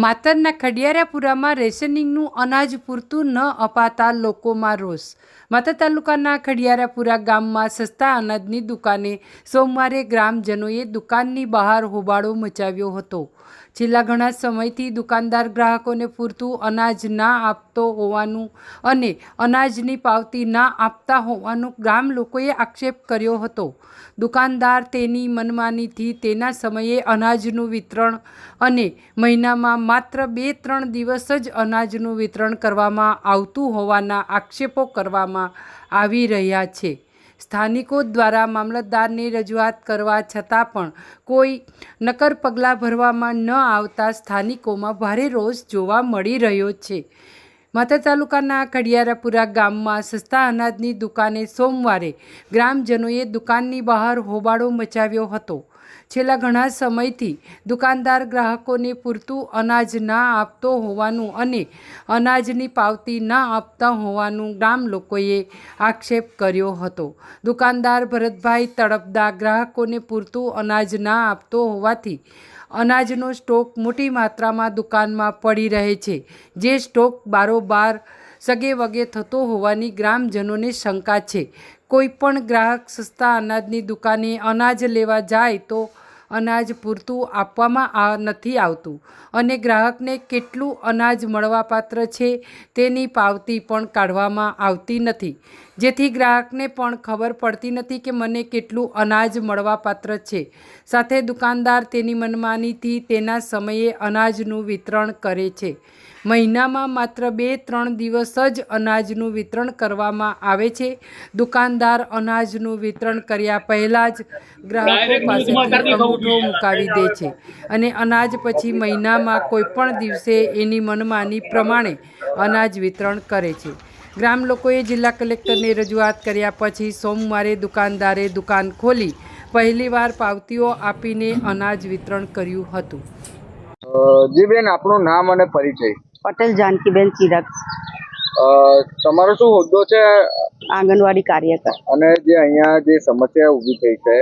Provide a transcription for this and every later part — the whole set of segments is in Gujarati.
માતરના ખડિયારાપુરામાં રેશનિંગનું અનાજ પૂરતું ન અપાતા લોકોમાં રોષ. માતર તાલુકાના ખડિયારાપુરા ગામમાં સસ્તા અનાજની દુકાને સોમવારે ગ્રામજનોએ દુકાનની બહાર હોબાળો મચાવ્યો હતો. છેલ્લા ઘણા સમયથી દુકાનદાર ગ્રાહકોને પૂરતું અનાજ ના આપતો હોવાનું અને અનાજની પાવતી ના આપતા હોવાનું ગામ લોકોએ આક્ષેપ કર્યો હતો. દુકાનદાર તેની મનમાનીથી તેના સમયે અનાજનું વિતરણ અને મહિનામાં માત્ર બે ત્રણ દિવસ જ અનાજનું વિતરણ કરવામાં આવતું હોવાના આક્ષેપો કરવામાં આવી રહ્યા છે. સ્થાનિકો દ્વારા મામલતદારની રજૂઆત કરવા છતાં પણ કોઈ નક્કર પગલાં ભરવામાં ન આવતા સ્થાનિકોમાં ભારે રોષ જોવા મળી રહ્યો છે. માતા તાલુકાના ખડિયારાપુરા ગામમાં સસ્તા અનાજની દુકાને સોમવારે ગ્રામજનોએ દુકાનની બહાર હોબાળો મચાવ્યો હતો. છેલ્લા ઘણા સમયથી દુકાનદાર ગ્રાહકોને પૂરતું અનાજ ના આપતો હોવાનું અને અનાજની પાવતી ના આપતા હોવાનું ગામ લોકોએ આક્ષેપ કર્યો હતો. દુકાનદાર ભરતભાઈ તડપદા ગ્રાહકોને પૂરતું અનાજ ના આપતો હોવાથી અનાજનો સ્ટોક મોટી માત્રામાં દુકાનમાં પડી રહે છે. જે સ્ટોક બારોબાર સગે વગે થતો હોવાની ગ્રામજનોને શંકા છે. કોઈ પણ ગ્રાહક સસ્તા અનાજની દુકાને અનાજ લેવા જાય તો અનાજ પૂરતું આપવામાં આ નથી આવતું. અને ગ્રાહકને કેટલું અનાજ મળવાપાત્ર છે તેની પાવતી પણ કાઢવામાં આવતી નથી. જેથી ગ્રાહકને પણ ખબર પડતી નથી કે મને કેટલું અનાજ મળવાપાત્ર છે. સાથે દુકાનદાર તેની મનમાનીથી તેના સમયે અનાજનું વિતરણ કરે છે. મહિનામાં માત્ર બે ત્રણ દિવસ જ અનાજનું વિતરણ કરવામાં આવે છે. દુકાનદાર અનાજનું વિતરણ કર્યા પહેલાં જ ગ્રાહકો પાસેથી અંગૂઠો મુકાવી દે છે. અને અનાજ પછી મહિનામાં કોઈપણ દિવસે એની મનમાની પ્રમાણે અનાજ વિતરણ કરે છે. ગ્રામ લોકોએ જિલ્લા કલેક્ટરને રજૂઆત કર્યા પછી સોમવારે દુકાનદારે દુકાન ખોલી પહેલીવાર પાવતીઓ આપીને અનાજ વિતરણ કર્યું હતું. જી બેન આપણું નામ અને પરિચય. પટેલ જાનકીબેન ચિરાગ. અ, તમારો શું હોદ્દો છે? આંગણવાડી કાર્યકર. અને જે અહીંયા જે સમસ્યા ઊભી થઈ છે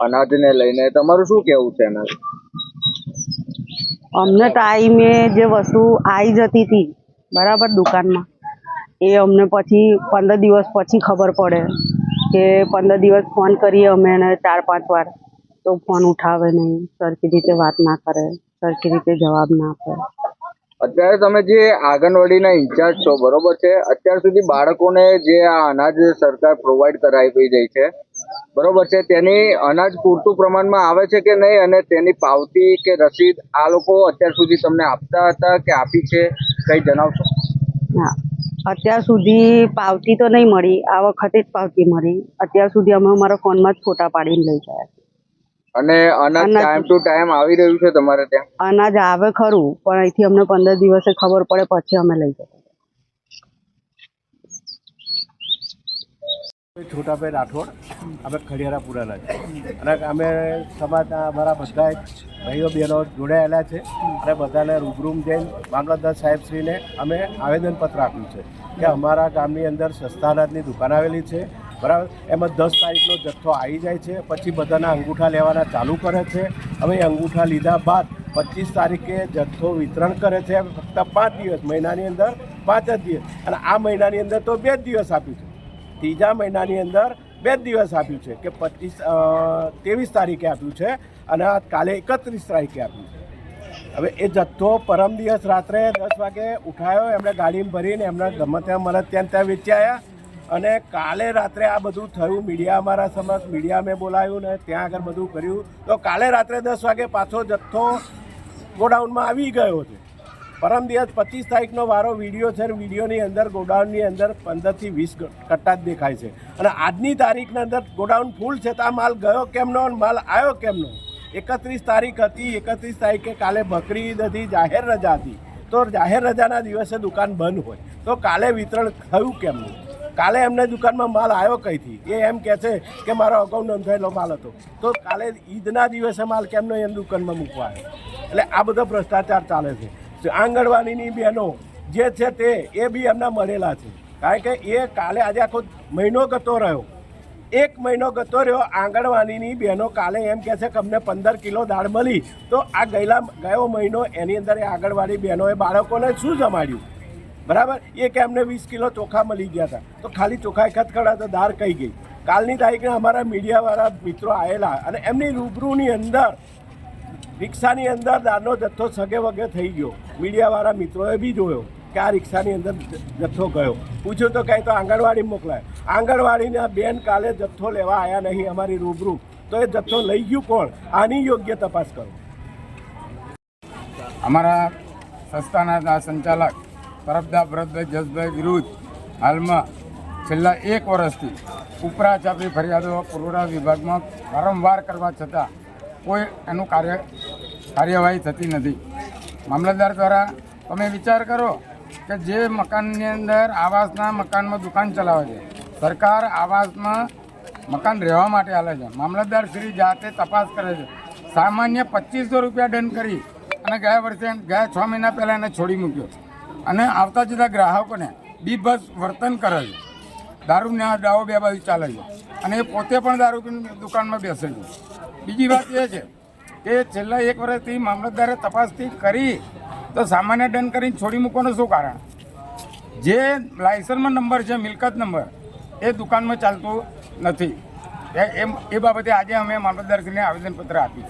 અનાજને લઈને તમારું શું કહેવું છે એના? અમને ટાઈમે જે વસ્તુ આવી જતી હતી બરાબર દુકાનમાં એ અમને પછી પંદર દિવસ પછી ખબર પડે કે પંદર દિવસ ફોન કરીએ અમે એને ચાર પાંચ વાર તો ફોન ઉઠાવે નહીં સરખી રીતે વાત ના કરે સરખી રીતે જવાબ ના આપે. અત્યારે તમે જે આંગણવાડીના ઇન્ચાર્જ છો, બરોબર છે? અત્યાર સુધી બાળકોને જે આ અનાજ સરકાર પ્રોવાઈડ કરાવી રહી છે, બરોબર છે? તેની અનાજ પૂરતું પ્રમાણમાં આવે છે કે નહીં? અને તેની પાવતી કે રસીદ આ લોકો અત્યાર સુધી તમને આપતા હતા કે આપી છે? કંઈ જણાવશો? હા. અત્યાર સુધી પાવતી તો નહીં મળી. આ વખતે જ પાવતી મળી. અત્યાર સુધી અમે અમારા ફોનમાં જ ફોટા પાડીને લઈ ગયા. અને અનાજ ટાઈમ ટુ ટાઈમ આવી રહ્યું છે તમારે ત્યાં? અનાજ આવે ખરું પણ અહીંથી અમને પંદર દિવસે ખબર પડે પછી અમે લઈ જતા છોટાભાઈ રાઠોડ અમે ખડિયારાપુરાના છે. અને અમે સમાજના અમારા બધા ભાઈઓ બહેનો જોડાયેલા છે. અને બધાને રૂબરૂમ જઈને મામલતદાર સાહેબશ્રીને અમે આવેદનપત્ર આપ્યું છે કે અમારા ગામની અંદર સસ્તા અનાજની દુકાન આવેલી છે. બરાબર? એમાં દસ તારીખનો જથ્થો આવી જાય છે, પછી બધાના અંગૂઠા લેવાના ચાલુ કરે છે. હવે અંગૂઠા લીધા બાદ પચીસ તારીખે જથ્થો વિતરણ કરે છે ફક્ત પાંચ દિવસ, મહિનાની અંદર પાંચ જ દિવસ. અને આ મહિનાની અંદર તો બે જ દિવસ આપ્યું છે. ત્રીજા મહિનાની અંદર બે જ દિવસ આપ્યું છે કે પચીસ ત્રેવીસ તારીખે આપ્યું છે અને કાલે એકત્રીસ તારીખે આપ્યું છે. હવે એ જથ્થો પરમ દિવસ રાત્રે દસ વાગે ઉઠાયો, એમણે ગાડીમાં ભરીને એમને ગમે ત્યાં મળે, ત્યાં ત્યાં વેચ્યા અને કાલે રાત્રે આ બધું થયું. મીડિયા અમારા સમક્ષ મીડિયા મેં બોલાવ્યું ને ત્યાં આગળ બધું કર્યું. તો કાલે રાત્રે દસ વાગે પાછો જથ્થો ગોડાઉનમાં આવી ગયો છે. પરમ દિવસ પચીસ તારીખનો વારો વીડિયો છે વિડીયોની અંદર, ગોડાઉનની અંદર પંદરથી વીસ કટ્ટા જ દેખાય છે. અને આજની તારીખની અંદર ગોડાઉન ફૂલ છે તો આ માલ ગયો કેમનો અને માલ આવ્યો કેમનો એકત્રીસ તારીખ હતી. એકત્રીસ તારીખે કાલે બકરી ઈદ હતી જાહેર રજા હતી. તો જાહેર રજાના દિવસે દુકાન બંધ હોય. તો કાલે વિતરણ થયું કેમનું કાલે એમને દુકાનમાં માલ આવ્યો કઈથી? એ એમ કહે છે કે મારો અગાઉ નોંધાયેલો માલ હતો. તો કાલે ઈદના દિવસે માલ કેમનો એમ દુકાનમાં મૂકવા આવ્યો? એટલે આ બધો ભ્રષ્ટાચાર ચાલે છે. આંગણવાડીની બહેનો જે છે તે, એ બી એમના મળેલા છે. કારણ કે એ કાલે આજે આખો મહિનો ગતો રહ્યો. એક મહિનો ગતો રહ્યો આંગણવાડીની બહેનો કાલે એમ કહે છે કે અમને પંદર કિલો દાળ મળી. તો આ ગયેલા, ગયો મહિનો એની અંદર એ આંગણવાડી બહેનોએ બાળકોને શું જમાડ્યું? બરાબર? એ કે અમને વીસ કિલો ચોખા મળી ગયા હતા. તો ખાલી ચોખા એકત ખડા તો દાર કહી ગઈ? કાલની તારીખે અમારા મીડિયાવાળા મિત્રો આવેલા અને એમની રૂબરૂની અંદર, રિક્ષાની અંદર દાળનો જથ્થો સગે વગે થઈ ગયો. મીડિયાવાળા મિત્રોએ બી જોયો કે આ રિક્ષાની અંદર જથ્થો ગયો. પૂછ્યું તો કંઈ તો આંગણવાડી મોકલાય. આંગણવાડીના બેન કાલે જથ્થો લેવા આવ્યા નહીં અમારી રૂબરૂ. તો એ જથ્થો લઈ ગયું કોણ? આની યોગ્ય તપાસ કરો. અમારા સંસ્થાના સંચાલક તરફદાર ભરતભાઈ જસભાઈ વિરુદ્ધ હાલમાં છેલ્લા એક વર્ષથી ઉપરા ચાપી ફરિયાદો પુરવઠા વિભાગમાં વારંવાર કરવા છતાં કોઈ એનું કાર્ય કાર્યવાહી થતી નથી. મામલતદાર દ્વારા તમે વિચાર કરો કે જે મકાનની અંદર આવાસના મકાનમાં દુકાન ચલાવે છે, સરકાર આવાસમાં મકાન રહેવા માટે આલે છે. મામલતદાર શ્રી જાતે તપાસ કરે છે. સામાન્ય પચીસો રૂપિયા દંડ કરી અને ગયા વર્ષે, ગયા છ મહિના પહેલાં એને છોડી મૂક્યો. અને આવતા જતા ગ્રાહકોને બીભસ વર્તન કરે છે. દારૂના દાવો બે બાજુ ચાલે છે. અને એ પોતે પણ દારૂ પીને દુકાનમાં બેસે છે. બીજી વાત એ છે કે છેલ્લા એક વર્ષથી મામલતદારે તપાસથી કરી તો સામાન્ય દંડ કરીને છોડી મૂકવાનું શું કારણ? જે લાયસન્સમાં નંબર છે, મિલકત નંબર, એ દુકાનમાં ચાલતું નથી. એમ, એ બાબતે આજે અમે મામલતદારશ્રીને આવેદનપત્ર આપ્યું